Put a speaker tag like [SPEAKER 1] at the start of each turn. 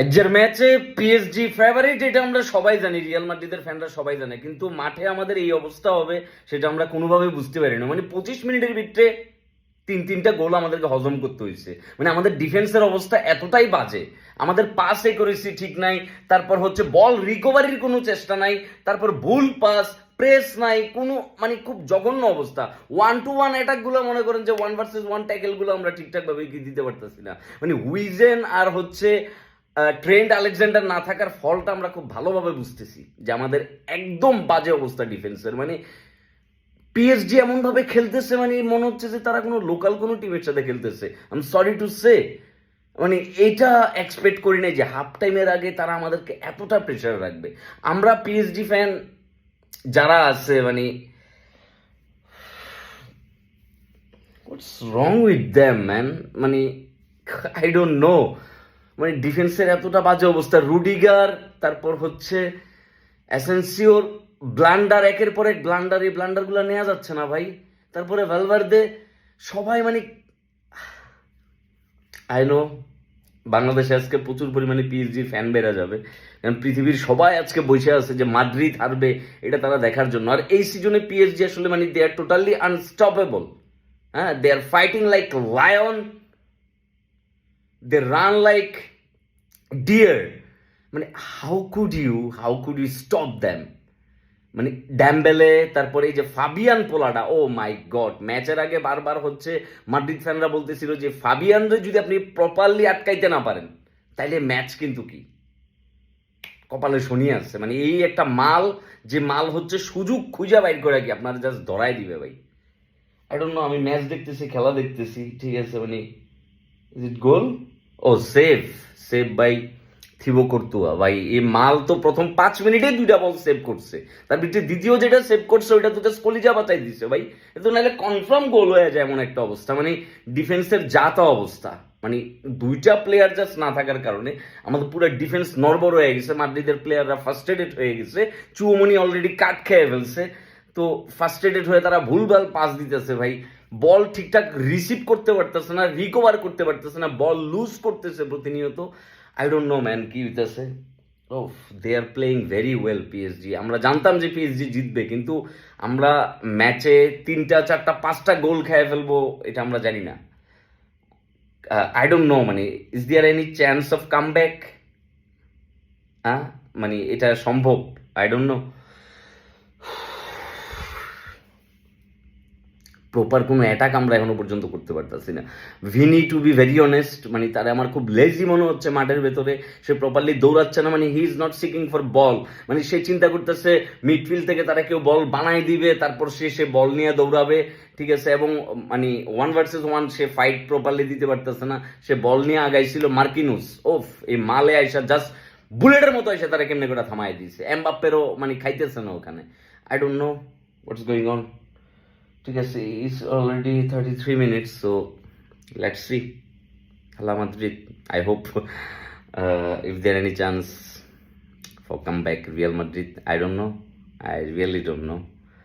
[SPEAKER 1] আজকের ম্যাচে PSG favourite এটা আমরা সবাই জানি রিয়াল মাদ্রিদের ফ্যানরা সবাই জানে, কিন্তু মাঠে আমাদের এই অবস্থা হবে সেটা আমরা কোনোভাবেই বুঝতে পারি না। মানে পঁচিশ মিনিটের ভিতরে তিন, তিনটা গোল আমাদেরকে হজম করতে হয়েছে। মানে আমাদের ডিফেন্সের অবস্থা এতটাই বাজে, আমাদের পাস করেছি ঠিক নাই, তারপর হচ্ছে বল রিকভারির কোনো চেষ্টা নাই, তারপর ভুল পাস প্রেস নাই, কোনো মানে খুব জঘন্য অবস্থা। ওয়ান টু ওয়ান অ্যাটাকগুলো মনে করেন যে ওয়ান ভার্সেস ওয়ান ট্যাকেলগুলো আমরা ঠিকঠাকভাবে দিতে পারতেছি না। মানে উইজেন আর হচ্ছে ট্রেন্ড আলেকজান্ডার না থাকার ফলটা আমরা খুব ভালোভাবে বুঝতেছি যে আমাদের একদম বাজে অবস্থা ডিফেন্সের মানে পিএসজি এমনভাবে খেলতেছে মানে মনে হচ্ছে যে তারা কোনো লোকাল কোনো টিমের সাথে খেলতেছে। I am sorry to say মানে এটা এক্সপেক্ট করি নাই যে হাফ টাইমের আগে তারা আমাদেরকে এতটা প্রেশার রাখবে। আমরা পিএসজি ফ্যান যারা আছে মানে what's wrong with them man মানে আই ডোন্ট নো মানে ডিফেন্সের এতটা বাজে অবস্থা। রুডিগার, তারপর হচ্ছে অ্যাসেন্সিওর, ব্লান্ডার, একের পর এক ব্লান্ডার, এই ব্লান্ডারগুলো নেওয়া যাচ্ছে না ভাই। তারপরে ভ্যালভার্দে সবাই মানে আই নো, বাংলাদেশে আজকে প্রচুর পরিমাণে পিএসজি ফ্যান বেড়া যাবে। কারণ পৃথিবীর সবাই আজকে বসে আছে যে মাদ্রিদ হারবে, এটা তারা দেখার জন্য। আর এই সিজনে পিএসজি আসলে মানে দে আর টোটালি আনস্টপেবল হ্যাঁ they are fighting like lion they run like deer মানে how could you how could you stop them মানে ড্যাম্বেলে তারপরে এই যে ফাবিয়ান পোলাটা ও মাই গড ম্যাচের আগে বারবার হচ্ছে মাদ্রিদ ফ্যানরা বলতেছিল যে ফাবিয়ানরে যদি আপনি প্রপারলি আটকাইতে না পারেন, তাইলে ম্যাচ কিন্তু কি? কপালে শনি আসছে মানে এই একটা মাল, যে মাল হচ্ছে সুযোগ খুঁজে বাইর করে কি? আপনার জাস্ট ধরাই দিবে ভাই। আই ডোন্ট নো আমি ম্যাচ দেখতেছি, খেলা দেখতেছি, ঠিক আছে? মানে is it goal oh save save by Thibaut Courtois ভাই, এই মাল তো প্রথম পাঁচ মিনিটে দুইটা বল সেভ করছে। তার ভিতরে দ্বিতীয় যেটা সেভ করছে, ওইটা তো জাস্ট কলিজা বাঁচাই দিছে। ভাই এটা নাহলে কনফার্ম গোল হয়ে যায় এমন একটা অবস্থা। মানে ডিফেন্সের যাতা অবস্থা। মানে দুইটা প্লেয়ার জাস্ট না থাকার কারণে আমাদের পুরো ডিফেন্স নরবর হয়ে গেছে। মাদ্রিদের প্লেয়াররা ফার্স্টেডেড হয়ে গেছে। চুমনি অলরেডি কাট খেয়ে ফেলছে। তো ফার্স্টেডেড হয়ে তারা ভুলভাল পাস দিতেছে ভাই। বল ঠিকঠাক রিসিভ করতে পারতেছে না রিকভার করতে পারতেছে না বল লুজ করতেছে প্রতিনিয়ত। আই ডোন্ট নো ম্যান কি হইতেছে? ও they are playing very well PSG আমরা জানতাম যে পিএসজি জিতবে, কিন্তু আমরা ম্যাচে তিনটা, চারটা, পাঁচটা গোল খেয়ে ফেলব, এটা আমরা জানি না। আই ডোন্ট নো মানে is there any chance of come back হ্যাঁ মানে এটা সম্ভব? আই ডোন্ট নো প্রপার কোনো অ্যাটাক আমরা এখনও পর্যন্ত করতে পারতেছি না। Vini to be very honest মানে তারা আমার খুব লেজি মনে হচ্ছে মাঠের ভেতরে। সে প্রপারলি দৌড়াচ্ছে না মানে he is not seeking for ball মানে সে চিন্তা করতেছে মিডফিল্ড থেকে তারা কেউ বল বানাই দিবে, তারপর সে সে বল নিয়ে দৌড়াবে, ঠিক আছে? এবং মানে ওয়ান ভার্সেস ওয়ান সে ফাইট প্রপারলি দিতে পারতেছে না। সে বল নিয়ে আগাইছিল মার্কিনুস। ওফ, এই মালে আইসা জাস্ট বুলেটের মতো এসে তারা কেমনে করে থামাই দিয়েছে এম এমবাপ্পেরও মানে খাইতেছে না ওখানে। I don't know what's going on ঠিক আছে it's already thirty three minutes so let's see Hala Madrid. I hope uh, if there any chance for comeback Real Madrid. I don't know. I really don't know.